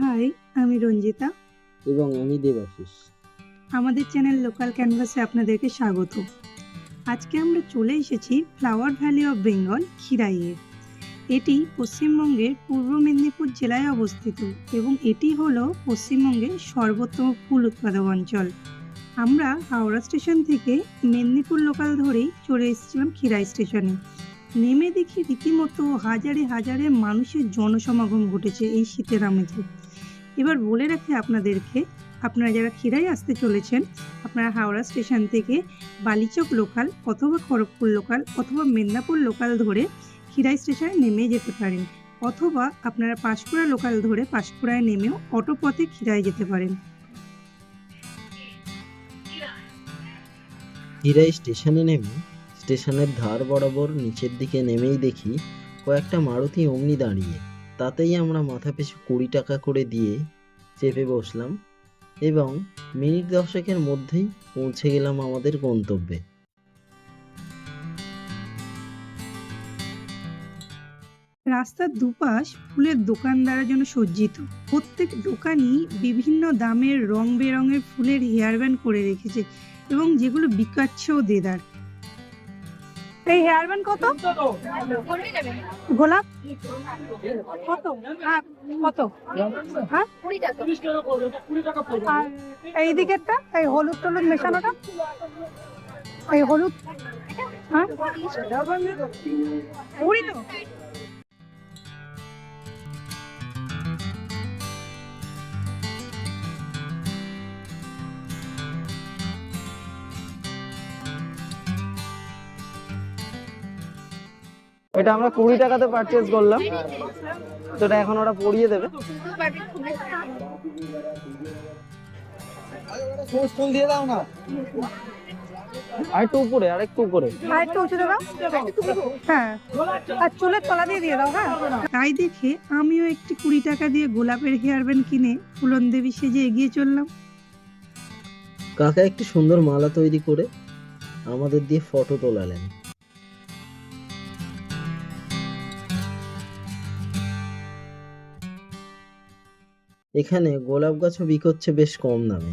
High আমি রঞ্জিতা। এবং আমি দেবাশিস। আমাদের চ্যানেল লোকাল ক্যানভাসে আপনাদেরকে স্বাগত। আজকে আমরা চলে এসেছি ফ্লাওয়ার ভ্যালি অফ বেঙ্গল খিরাইয়ে। এটি পশ্চিমবঙ্গের পূর্ব মেদিনীপুর জেলায় অবস্থিত এবং এটি হলো পশ্চিমবঙ্গের সর্বোত্তম ফুল উৎপাদক অঞ্চল। আমরা হাওড়া স্টেশন থেকে মেদিনীপুর লোকাল ধরেই চলে এসেছিলাম খিরাই স্টেশনে। নেমে দেখি রীতিমতো হাজারে হাজারে মানুষের জনসমাগম ঘটেছে এই শীতের আমেজে। এবার বলে রাখি আপনাদেরকে, আপনারা যারা খিরাই আসতে চলেছেন, আপনারা হাওড়া স্টেশন থেকে বালিচক লোকাল অথবা খড়গপুর লোকাল অথবা মেদিনীপুর লোকাল ধরে খিরাই স্টেশনে নেমে যেতে পারেন। অথবা আপনারা পাঁশকুড়া লোকাল ধরে পাঁশকুড়ায় নেমেও অটো পথে খিরাই যেতে পারেন। হিরাই স্টেশনে নেমে স্টেশনের ধার বরাবর নিচের দিকে নেমেই দেখি কয়েকটা মারুতি অমনি দাঁড়িয়ে। তাতেই আমরা মাথা পিছু কুড়ি টাকা করে দিয়ে চেপে বসলাম এবং মিনিট দশেকের মধ্যেই পৌঁছে গেলাম আমাদের গন্তব্যে। রাস্তার দুপাশ ফুলের দোকান দ্বারা যেন সজ্জিত। প্রত্যেক দোকানই বিভিন্ন দামের রং বেরঙের ফুলের হেয়ার ব্যান্ড করে রেখেছে এবং যেগুলো বিকাচ্ছেও দেদার। এই হেয়ার ব্যান্ড কত? গোলাপ? কত? হ্যাঁ কত? হ্যাঁ? আর এই দিকেরটা, এই হলুদ টলুদ মেশানোটা? এই হলুদ? হ্যাঁ? কুড়ি তো। এটা আমরা কুড়ি টাকাতে পারচেজ করলাম। তো এটা এখন ওরা পরিয়ে দেবে। দিয়ে দাও না আরেকটু উপরে আরেকটু উপরে। আর একটু উঁচু দাও। হ্যাঁ। আর চুলের তলা দিয়ে দিয়ে দাও হ্যাঁ। তাই দেখে আমিও একটি কুড়ি টাকা দিয়ে গোলাপের হেয়ার ব্যান্ড কিনে ফুলন দেবী সেজে এগিয়ে চললাম। কাকা একটি সুন্দর মালা তৈরি করে আমাদের দিয়ে ফটো তোলালেন। এখানে গোলাপ গাছও বিকোচ্ছে বেশ কম দামে।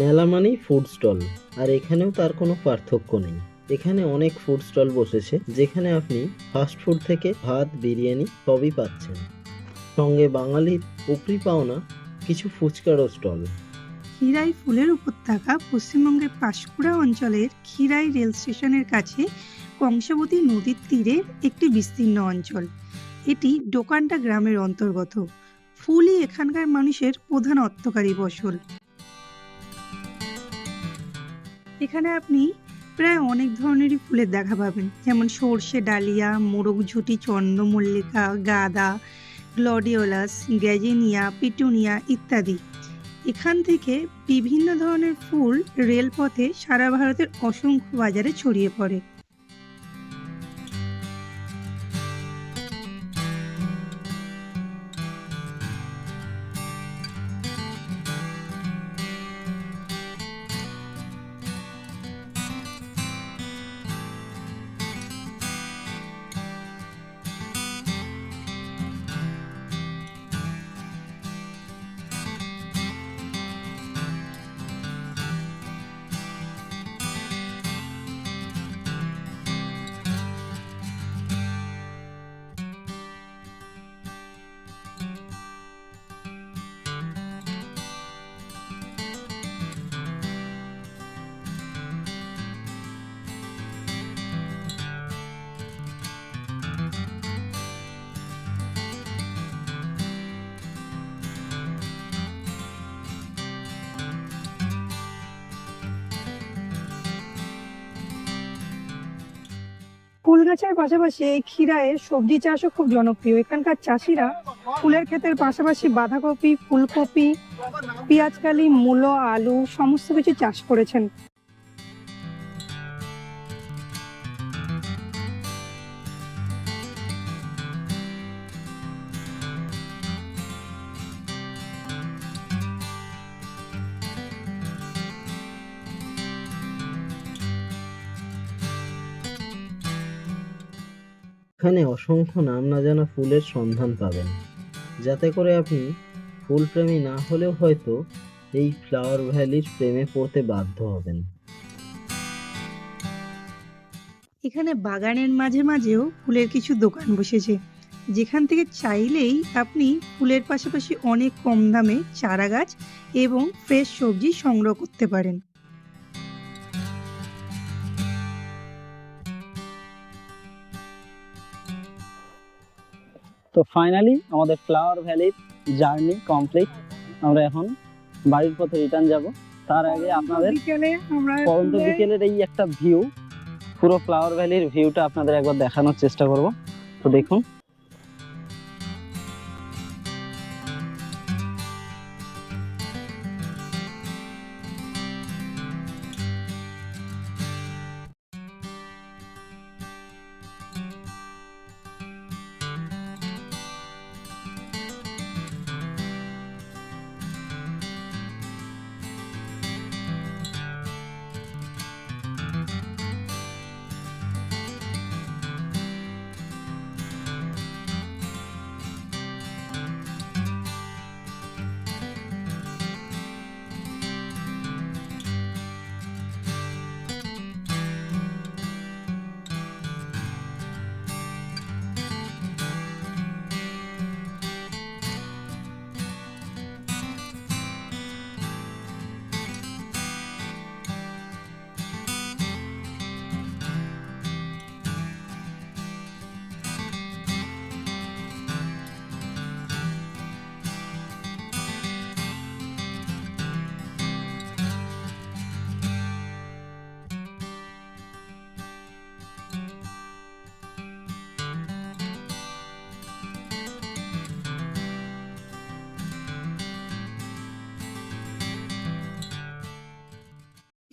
মেলা মানেই ফুড স্টল আর এখানেও তার কোনো পার্থক্য নেই। এখানে অনেক ফুড স্টল বসেছে, যেখানে আপনি ফাস্ট ফুড থেকে ভাত, বিরিয়ানি সবই পাচ্ছেন। সঙ্গে বাঙালির উপরি পাওনা কিছু ফুচকারও স্টল খিরাই ফুলের উপত্যকা পশ্চিমবঙ্গের পাঁশকুড়া অঞ্চলের খিরাই রেল স্টেশনের কাছে কংসাবতী নদীর তীরের একটি বিস্তীর্ণ অঞ্চল। এটি ডোকান্টা গ্রামের অন্তর্গত। ফুলই এখানকার মানুষের প্রধান অর্থকারী ফসল। এখানে আপনি প্রায় অনেক ধরনেরই ফুলের দেখা পাবেন। যেমন সর্ষে ডালিয়া, মোরগ ঝুটি, চন্দ্রমল্লিকা, গাঁদা, গ্লডিওলাস, গ্যাজেনিয়া, পিটুনিয়া ইত্যাদি। এখান থেকে বিভিন্ন ধরনের ফুল রেলপথে সারা ভারতের অসংখ্য বাজারে ছড়িয়ে পড়ে। ফুল গাছের পাশাপাশি এই ক্ষীরায় সবজি চাষও খুব জনপ্রিয়। এখানকার চাষিরা ফুলের ক্ষেতের পাশাপাশি বাঁধাকপি, ফুলকপি, পেঁয়াজকালি, মূলো, আলু, সমস্ত কিছু চাষ করেছেন। এখানে অসংখ্য নাম না জানা ফুলের সন্ধান পাবেন। যাতে করে আপনি ফুলপ্রেমী না হলেও হয়তো এই ফ্লাওয়ার ভ্যালির প্রেমে পড়তে বাধ্য হবেন। এখানে বাগানের মাঝে মাঝেও ফুলের কিছু দোকান বসেছে। যেখান থেকে চাইলেই আপনি ফুলের পাশাপাশি অনেক কম দামে চারা গাছ এবং ফ্রেশ সবজি সংগ্রহ করতে পারেন। তো ফাইনালি আমাদের ফ্লাওয়ার ভ্যালির জার্নি কমপ্লিট আমরা এখন বাড়ির পথে রিটার্ন যাব। তার আগে আপনাদের পরন্ত বিকেলের এই একটা ভিউ পুরো ফ্লাওয়ার ভ্যালির ভিউটা আপনাদের একবার দেখানোর চেষ্টা করব। তো দেখুন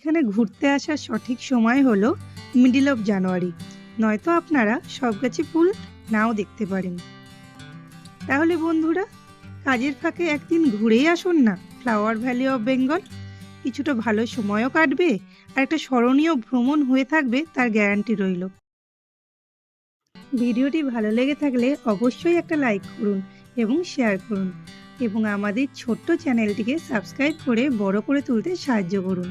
এখানে ঘুরতে আসার সঠিক সময় হলো মিডিল অফ জানুয়ারি নয়তো আপনারা সব গাছে ফুল নাও দেখতে পারেন। তাহলে বন্ধুরা, কাজের ফাঁকে একদিন ঘুরেই আসুন না ফ্লাওয়ার ভ্যালি অফ বেঙ্গল কিছুটা ভালো সময়ও কাটবে, আর একটা স্মরণীয় ভ্রমণ হয়ে থাকবে, তার গ্যারান্টি রইল। ভিডিওটি ভালো লেগে থাকলে অবশ্যই একটা লাইক করুন এবং শেয়ার করুন এবং আমাদের ছোট্ট চ্যানেলটিকে সাবস্ক্রাইব করে বড় করে তুলতে সাহায্য করুন।